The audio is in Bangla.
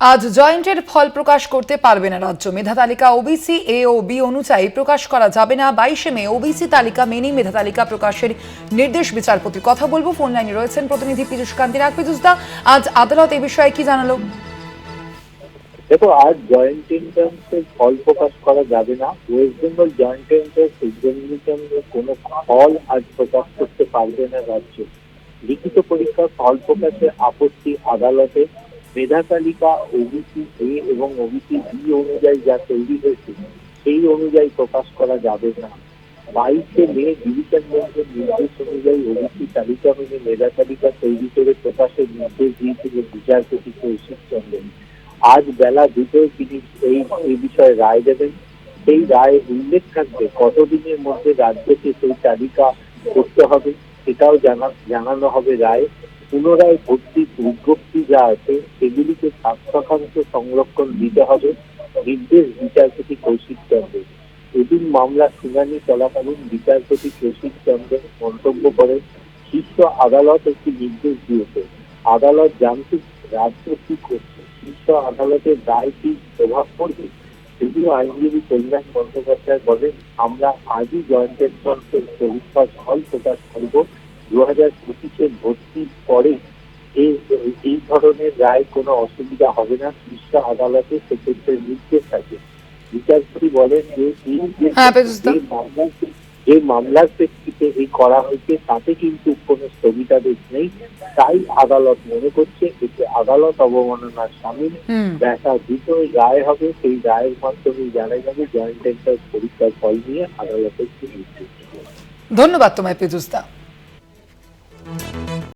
আজ জয়েন্টের ফল প্রকাশ করতে পারবে না রাজ্য। মেধা তালিকা ওবিসি, এ ও বি অনুযায়ী প্রকাশ করা যাবে না। বাইশে মে ওবিসি তালিকা মেনেই মেধা তালিকা প্রকাশের নির্দেশ বিচারপতি কথা বলব। ফোন লাইনে রয়েছেন প্রতিনিধি পীযুষ কান্তি পীযুষ আজ আদালত এ বিষয়ে কি জানালো? দেখো, আজ জয়েন্ট এন্ট্রান্সের ফল প্রকাশ করা যাবে না। ওয়েস্ট বেঙ্গল জয়েন্ট এন্ট্রান্স এক্সামিনেশনের কোনো ফল আজ প্রকাশ করতে পারবে না রাজ্য। লিখিত পরীক্ষার ফল প্রকাশে আপত্তি আদালতে মেধা তালিকা ওবিসি এ এবং ওবিসি বি অনুযায়ী যা তৈরি হয়েছে, সেই অনুযায়ী প্রকাশ করা যাবে না। বাইশে মে ডিভিশন বেঞ্চের নির্দেশ অনুযায়ী ওবিসি তালিকা মেনে মেধা তালিকা তৈরি করে প্রকাশের নির্দেশ দিয়েছিলেন বিচারপতি কৌশিক চন্দ্রন আজ বেলা দুটোয় তিনি এই এই বিষয়ে রায় দেবেন। সেই রায়ে উল্লেখ থাকবে কতদিনের মধ্যে রাজ্যকে সেই তালিকা করতে হবে। সেটাও জানা জানানো হবে রায়। পুনরায় ভর্তি বিজ্ঞপ্তি যা আছে, সেগুলিকে শতাংশ সংরক্ষণ দিতে হবে, নির্দেশ বিচারপতি কৌশিক চন্দ্র। এদিন মামলা শুনানি চলাকালীন বিচারপতি কৌশিক চন্দ্র মন্তব্য করেন, শীর্ষ আদালত একটি নির্দেশ দিয়েছে। আদালত জানতে রাজ্য কি করছে, শীর্ষ আদালতের রায় কি প্রভাব পড়বে? যদিও আইনজীবী কল্যাণ বন্দ্যোপাধ্যায় বলেন, আমরা আজই জয়েন্ট এন্ট্রান্সের পরীক্ষার ফল প্রকাশ করব। দু হাজার পঁচিশের ভর্তির পরে এই এই ধরনের রায় কোনো অসুবিধা হবে না। শীর্ষ আদালতে সেক্ষেত্রে নির্দেশ আছে। বিচারপতি বলেন যে হ্যাঁ। যে মামলার প্রেক্ষিতে এই করা হয়েছে তাতে কিন্তু কোনো স্থগিতাদেশ নেই। তাই আদালত মনে করছে এতে আদালত অবমাননার সামিল। দেখা দ্রুতই রায় হবে। সেই রায়ের মাধ্যমে জানা যাবে জয়েন্ট পরীক্ষার ফল নিয়ে আদালতের ধন্যবাদ তোমায় পীযুষ দা